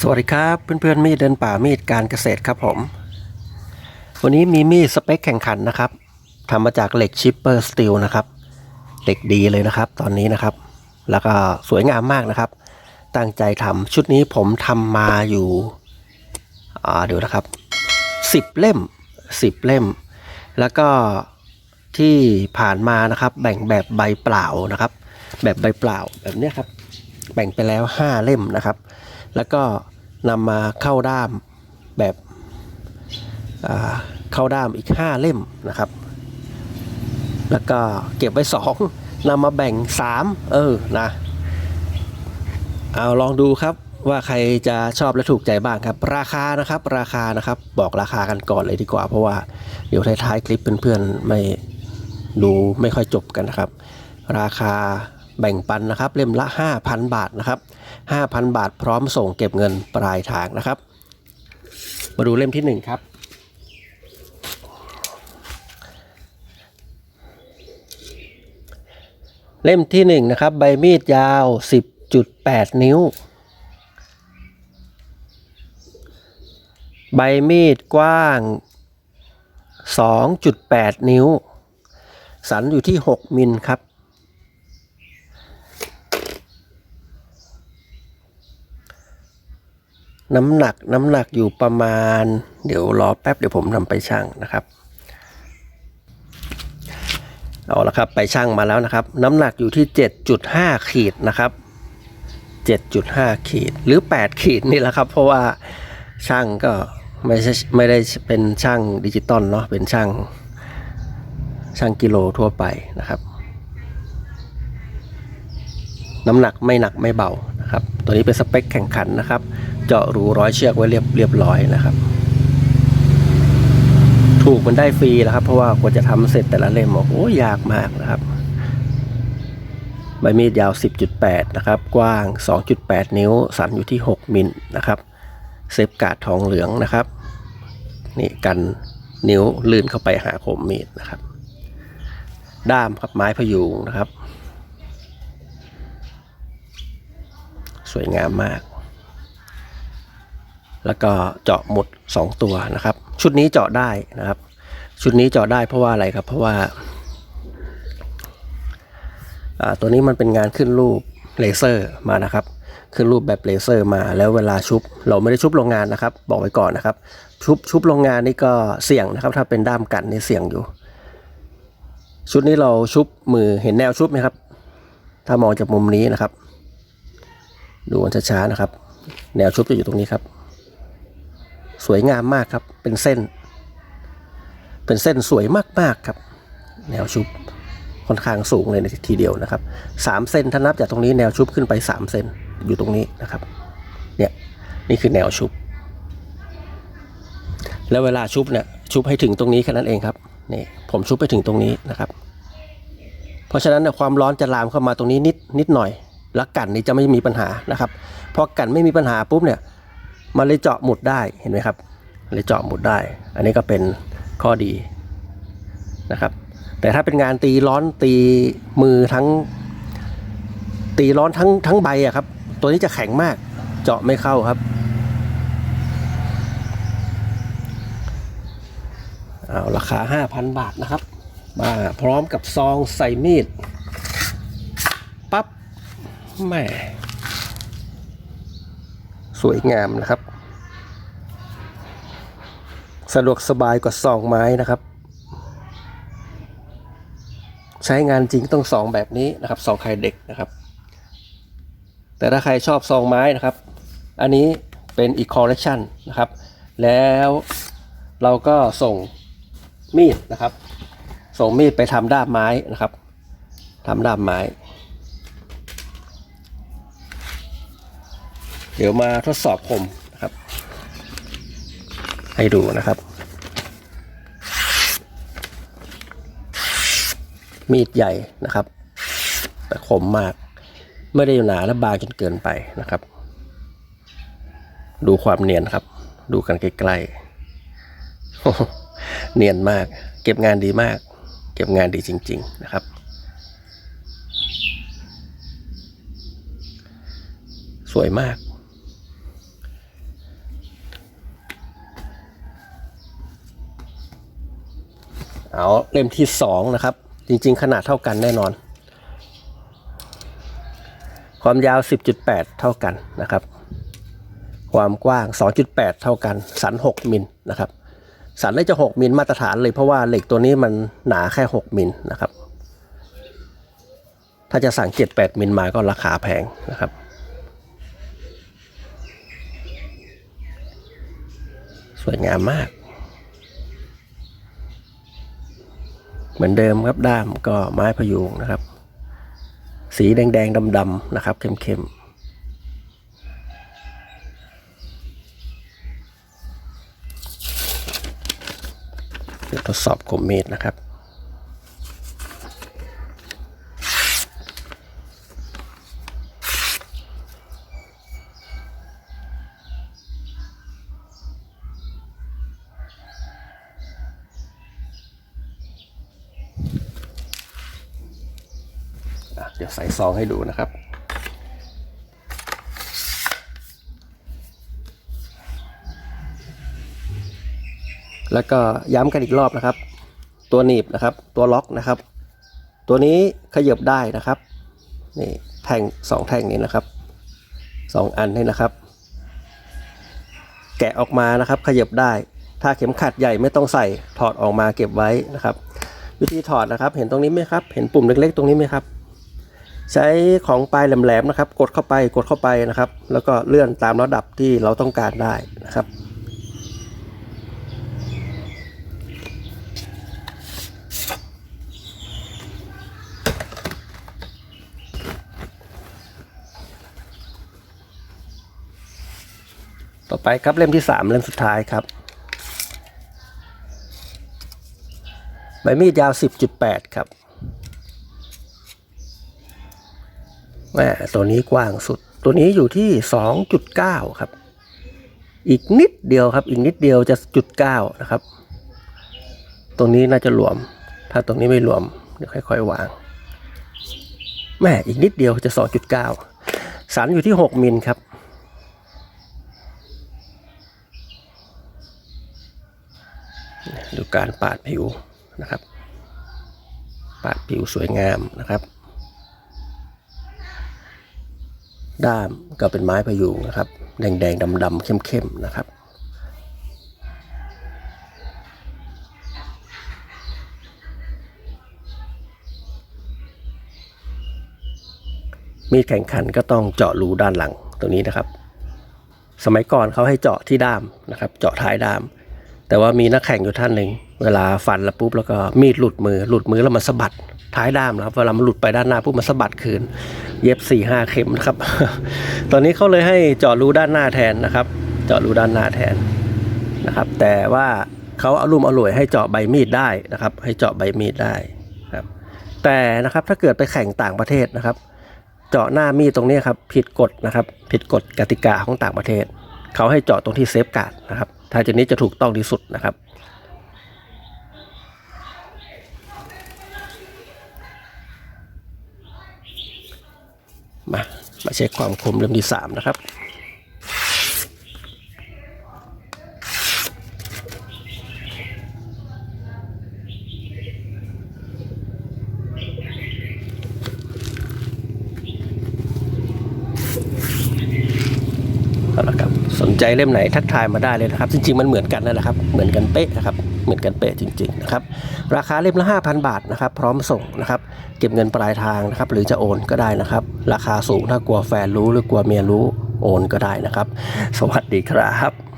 สวัสดีครับเพื่อนๆมีดเดินป่ามีดการเกษตรครับผม วันนี้มีมีดสเปคแข่งขันนะครับทำมาจากเหล็กชิปเปอร์สตีลนะครับเหล็กดีเลยนะครับ ตอนนี้นะครับ แล้วก็สวยงามมากนะครับ ตั้งใจทำชุดนี้ผมทำมาอยู่อ่าเดี๋ยวนะครับสิบเล่มสิบเล่ม แล้วก็ที่ผ่านมานะครับ แบ่งแบบใบเปล่านะครับ แบบใบเปล่าแบบนี้ครับ แบ่งไปแล้ว5เล่มนะครับ แล้วก็นำมาเข้าด้ามแบบเข้าด้ามอีก 5 เล่มนะครับ แล้วก็เก็บไว้ 2นำมาแบ่ง 3 เออนะเอาลองดูครับว่าใครจะชอบและถูกใจบ้างครับ ราคานะครับ ราคานะครับบอกราคากันก่อนเลยดีกว่า เพราะว่าเดี๋ยวท้ายๆคลิปเพื่อนๆไม่ดูไม่ค่อยจบกันนะครับ ราคา แบ่งปันนะครับ เล่มละ 5,000 บาทนะครับ 5,000 บาทพร้อมส่งเก็บเงินปลายทางนะครับ มาดูเล่มที่ 1 ครับ เล่มที่ 1 นะครับ ใบมีดยาว 10.8 นิ้ว ใบมีดกว้าง 2.8 นิ้ว สันอยู่ที่ 6 มิลครับ น้ำหนักน้ำหนักอยู่ประมาณ เดี๋ยวรอแป๊บเดี๋ยวผมนำไปชั่งนะครับเอาละครับไปชั่งมาแล้วนะครับ น้ำหนักอยู่ที่ 7.5 ขีดนะครับ 7.5 ขีดหรือ 8 ขีดนี่แหละครับ เพราะว่าช่างก็ไม่ใช่ไม่ได้เป็นช่างดิจิตอลเนาะเป็นช่างช่างกิโลทั่วไปนะครับ น้ำหนักไม่หนักไม่เบา นะครับ ตัวนี้เป็นสเปคแข่งขันนะครับ เจาะรูร้อยเชือกไว้เรียบเรียบร้อยนะครับ ถูกมันได้ฟรีแล้วครับ เพราะว่ากว่าจะทำเสร็จแต่ละเล่มโอ้โหยากมากนะครับใบมีดยาว 10.8 นะครับ กว้าง 2.8 นิ้ว สันอยู่ที่ 6 มิลนะครับ เซฟกาดทองเหลืองนะครับ นี่กันนิ้วลื่นเข้าไปหาคมมีดนะครับ ด้ามครับไม้พยุงนะครับ สวยงามมาก แล้วก็เจาะหมด 2 ตัวนะครับ ชุดนี้เจาะได้นะครับ ชุดนี้เจาะได้เพราะว่าอะไรครับ เพราะว่าอ่าตัวนี้มันเป็นงานขึ้นรูปเลเซอร์มานะครับ ขึ้นรูปแบบเลเซอร์มาแล้วเวลาชุบ เราไม่ได้ชุบโรงงานนะครับ บอกไว้ก่อนนะครับ ชุบชุบโรงงานนี่ก็เสี่ยงนะครับ ถ้าเป็นด้ามกันนี่เสี่ยงอยู่ ชุดนี้เราชุบมือเห็นแนวชุบไหมครับ ถ้ามองจากมุมนี้นะครับ ดูกันช้าๆนะครับ แนวชุบจะอยู่ตรงนี้ครับ สวยงามมากครับ เป็นเส้น เป็นเส้นสวยมากๆครับ แนวชุบค่อนข้างสูงเลยในทีเดียวนะครับสามเซนถ้านับจากตรงนี้แนวชุบขึ้นไปสามเซนอยู่ตรงนี้นะครับ เนี่ยนี่คือแนวชุบ แล้วเวลาชุบเนี่ยชุบให้ถึงตรงนี้แค่นั้นเองครับนี่ผมชุบไปถึงตรงนี้นะครับ เพราะฉะนั้นเนี่ยความร้อนจะลามเข้ามาตรงนี้นิดนิดหน่อย แล้วกันนี่จะไม่มีปัญหานะครับพอกันไม่มีปัญหาปุ๊บเนี่ยมันเลยเจาะหมุดได้เห็นไหมครับเลยเจาะหมุดได้ อันนี้ก็เป็นข้อดีนะครับ แต่ถ้าเป็นงานตีร้อนตีมือทั้ง ตีร้อนทั้งทั้งใบอะครับ ตัวนี้จะแข็งมากเจาะไม่เข้าครับเอาราคา 5,000 บาทนะครับมาพร้อมกับซองใส่มีด แม่สวยงามนะครับ สะดวกสบายกว่าซองไม้นะครับ ใช้งานจริงต้องซองแบบนี้นะครับซองไข่เด็กนะครับ แต่ถ้าใครชอบซองไม้นะครับ อันนี้เป็นอีกคอลเลคชันนะครับ แล้วเราก็ส่งมีดนะครับ ส่งมีดไปทำด้ามไม้นะครับทำด้ามไม้ เดี๋ยวมาทดสอบคมนะครับ ให้ดูนะครับ มีดใหญ่นะครับ แต่คมมาก ไม่ได้หนาและบางจนเกินไปนะครับ ดูความเนียนครับ ดูกันใกล้ๆโอ้โหเนียนมาก เก็บงานดีมาก เก็บงานดีจริง ๆ นะครับสวยมาก เอาเล่มที่สองนะครับ จริง ๆ ขนาดเท่ากันแน่นอน ความยาว 10.8 เท่ากันนะครับ ความกว้าง 2.8 เท่ากัน สัน 6 มิลนะครับ สันได้จะ 6 มิลมาตรฐานเลยเพราะว่าเหล็กตัวนี้มันหนาแค่ 6 มิลนะครับ ถ้าจะสั่ง 7-8 มิลมาก็ราคาแพงนะครับสวยงามมาก เหมือนเดิมครับด้ามก็ไม้พยุงนะครับ สีแดงๆดำๆนะครับเข้มๆเดี๋ยวทดสอบคมมีดนะครับ เดี๋ยวใส่ซองให้ดูนะครับ แล้วก็ย้ำกันอีกรอบนะครับ ตัวหนีบนะครับ ตัวล็อกนะครับ ตัวนี้ขยับได้นะครับนี่แท่งสองแท่งนี้นะครับสองอันนี้นะครับ แกะออกมานะครับ ขยับได้ ถ้าเข็มขัดใหญ่ไม่ต้องใส่ถอดออกมาเก็บไว้นะครับ วิธีถอดนะครับ เห็นตรงนี้ไหมครับ เห็นปุ่มเล็กๆ ตรงนี้ไหมครับ ใช้ของปลายแหลมๆนะครับ กดเข้าไปกดเข้าไปนะครับ แล้วก็เลื่อนตามระดับที่เราต้องการได้นะครับต่อไปครับเล่มที่สามเล่มสุดท้ายครับ ใบมีดยาว 10.8 ครับ แม่ตัวนี้กว้างสุด ตัวนี้อยู่ที่ 2.9 ครับ อีกนิดเดียวครับ อีกนิดเดียวจะจุด9นะครับ ตรงนี้น่าจะรวม ถ้าตรงนี้ไม่รวม เดี๋ยวค่อยๆวาง แม่อีกนิดเดียวจะ 2.9 สันอยู่ที่ 6 มิลครับดูการปาดผิวนะครับ ปาดผิวสวยงามนะครับ ด้ามก็เป็นไม้พยุงนะครับ แดงๆดำๆเข้มๆนะครับมีดแข่งขันก็ต้องเจาะรูด้านหลังตรงนี้นะครับ สมัยก่อนเขาให้เจาะที่ด้ามนะครับ เจาะท้ายด้าม แต่ว่ามีนักแข่งอยู่ท่านหนึ่งเวลาฟันแล้วปุ๊บแล้วก็มีดหลุดมือหลุดมือแล้วมันสะบัดท้ายด้ามนะครับเวลามันหลุดไปด้านหน้าปุ๊บมันสะบัดคืน เย็บ4ี่ห้าเข็มนะครับ ตอนนี้เขาเลยให้เจาะรูด้านหน้าแทนนะครับ เจาะรูด้านหน้าแทนนะครับ แต่ว่าเขาเอารุ่มเอารวยให้เจาะใบมีดได้นะครับ ให้เจาะใบมีดได้ครับแต่นะครับถ้าเกิดไปแข่งต่างประเทศนะครับ เจาะหน้ามีดตรงนี้ครับผิดกฎนะครับ ผิดกฎกติกาของต่างประเทศเขาให้เจาะตรงที่เซฟการ์ดนะครับ ทางจะนี้จะถูกต้องที่สุดนะครับมามาเช็คความคมเล่มที่สามนะครับ เอาละครับสน ใจเล่มไหนทักทายมาได้เลยนะครับ จริงๆมันเหมือนกันนั่นแหละครับ เหมือนกันเป๊ะนะครับ เหมือนกันเป๊ะจริงๆนะครับ ราคาเล่มละ 5,000 บาทนะครับ พร้อมส่งนะครับ เก็บเงินปลายทางนะครับ หรือจะโอนก็ได้นะครับ ราคาสูงถ้ากลัวแฟนรู้หรือกลัวเมียรู้โอนก็ได้นะครับ สวัสดีครับ